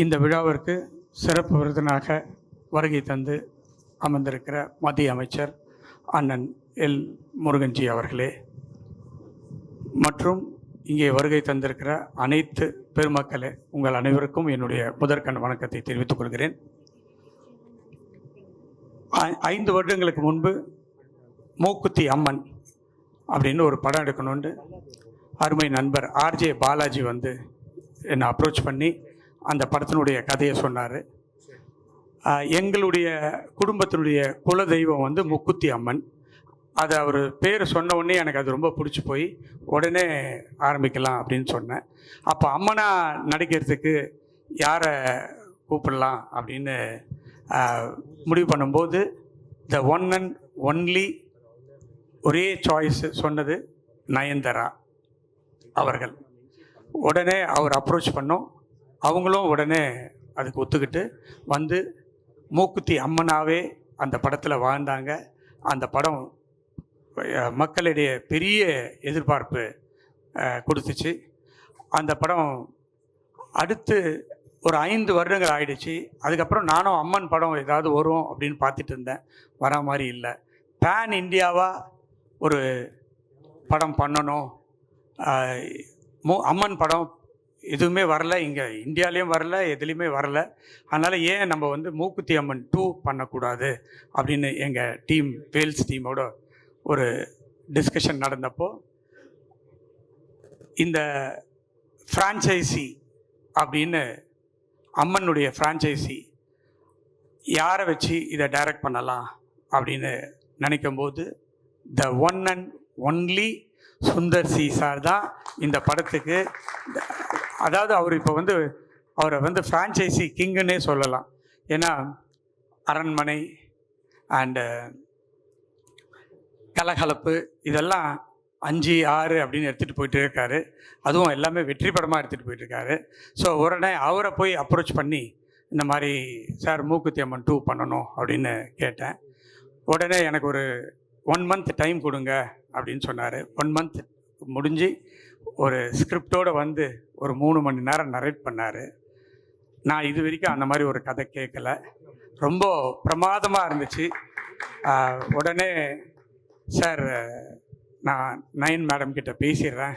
இந்த விழாவிற்கு சிறப்பு விருதனாக வருகை தந்து அமர்ந்திருக்கிற மத்திய அமைச்சர் அண்ணன் எல். முருகன்ஜி அவர்களே. மற்றும் இங்கே வருகை தந்திருக்கிற அனைத்து பெருமக்களே உங்கள் அனைவருக்கும் என்னுடைய முதற்கண் வணக்கத்தை தெரிவித்துக் கொள்கிறேன். ஐந்து வருடங்களுக்கு முன்பு மூக்குத்தி அம்மன் அப்படின்னு ஒரு படம் எடுக்கணுண்டு அருமை நண்பர் ஆர்ஜே பாலாஜி வந்து என்னை அப்ரோச் பண்ணி அந்த படத்தினுடைய கதையை சொன்னார். எங்களுடைய குடும்பத்தினுடைய குல தெய்வம் வந்து முக்குத்தி அம்மன். அது அவர் பேர் சொன்ன உடனே எனக்கு அது ரொம்ப பிடிச்சி போய் உடனே ஆரம்பிக்கலாம் அப்படின்னு சொன்னேன். அப்போ அம்மனா நடிக்கிறதுக்கு யாரை கூப்பிடலாம் அப்படின்னு முடிவு பண்ணும்போது த ஒன் அண்ட் ஒன்லி ஒரே சாய்ஸ் சொன்னது நயன்தரா அவர்கள். உடனே அவர் அப்ரோச் பண்ணோம். அவங்களும் உடனே அதுக்கு ஒத்துக்கிட்டு வந்து மூக்குத்தி அம்மனாவே அந்த படத்தில் வாழ்ந்தாங்க. அந்த படம் மக்களிடையே பெரிய எதிர்பார்ப்பு கொடுத்துச்சு. அந்த படம் அடுத்து ஒரு ஐந்து வருடங்கள் ஆயிடுச்சு. அதுக்கப்புறம் நானும் அம்மன் படம் ஏதாவது வரும் அப்படின்னு பார்த்துட்டு இருந்தேன். வர மாதிரி இல்லை. பேன் இந்தியாவாக ஒரு படம் பண்ணணும். ஆஹ் மு அம்மன் படம் எதுவுமே வரல. இங்கே இந்தியாலேயும் வரல எதுலேயுமே வரல. அதனால் ஏன் நம்ம வந்து மூக்குத்தி அம்மன் டூ பண்ணக்கூடாது அப்படின்னு எங்கள் டீம் வேல்ஸ் டீமோட ஒரு டிஸ்கஷன் நடந்தப்போ இந்த ஃப்ரான்ச்சைசி அப்படின்னு அம்மனுடைய ஃப்ரான்ச்சைசி யாரை வச்சு இதை டைரக்ட் பண்ணலாம் அப்படின்னு நினைக்கும்போது the one and only Sundar C sir தான் இந்த படத்துக்கு அதாவது அவர் இப்போ வந்து அவரை வந்து ஃப்ரான்ச்சைசி கிங்குன்னே சொல்லலாம். ஏன்னா அரண்மனை அண்டு கலகலப்பு இதெல்லாம் அஞ்சு ஆறு அப்படின்னு எடுத்துகிட்டு போயிட்டு இருக்காரு. அதுவும் எல்லாமே வெற்றி படமாக எடுத்துகிட்டு போயிட்டுருக்காரு ஸோ உடனே அவரை போய் அப்ரோச் பண்ணி இந்த மாதிரி சார் மூக்குத்தி அம்மன் டூ பண்ணணும் அப்படின்னு கேட்டேன். உடனே எனக்கு ஒரு ஒன் மந்த் டைம் கொடுங்க அப்படின்னு சொன்னார். ஒன் மந்த் முடிஞ்சு ஒரு ஸ்கிரிப்டோடு வந்து ஒரு மூணு மணி நேரம் நரேட் பண்ணார். நான் இது வரைக்கும் அந்த மாதிரி ஒரு கதை கேட்கல ரொம்ப பிரமாதமாக இருந்துச்சு. உடனே சார் நான் நயன் மேடம் கிட்ட பேசிடுறேன்.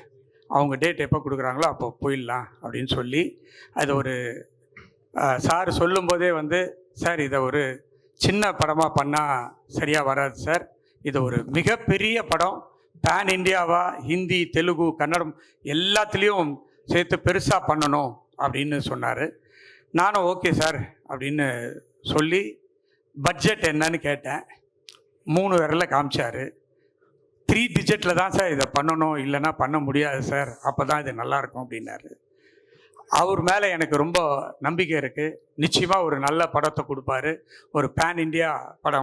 அவங்க டேட் எப்போ கொடுக்குறாங்களோ அப்போ போயிடலாம் அப்படின்னு சொல்லி அது ஒரு சார் சொல்லும்போதே வந்து சார் இதை ஒரு சின்ன படமாக பண்ணால் சரியாக வராது சார். இது ஒரு மிகப்பெரிய படம். பேன் இந்தியாவா ஹிந்தி தெலுங்கு கன்னடம் எல்லாத்துலேயும் சேர்த்து பெருசாக பண்ணணும் அப்படின்னு சொன்னார். நானும் ஓகே சார் அப்படின்னு சொல்லி பட்ஜெட் என்னன்னு கேட்டேன். மூணு விரல காமிச்சார். த்ரீ டிஜிட்டில் தான் சார் இதை பண்ணணும் இல்லைன்னா பண்ண முடியாது சார் அப்போ தான் இது நல்லாயிருக்கும் அப்படின்னாரு. அவர் மேலே எனக்கு ரொம்ப நம்பிக்கை இருக்குது நிச்சயமாக ஒரு நல்ல படத்தை கொடுப்பாரு. ஒரு பேன் இந்தியா படம்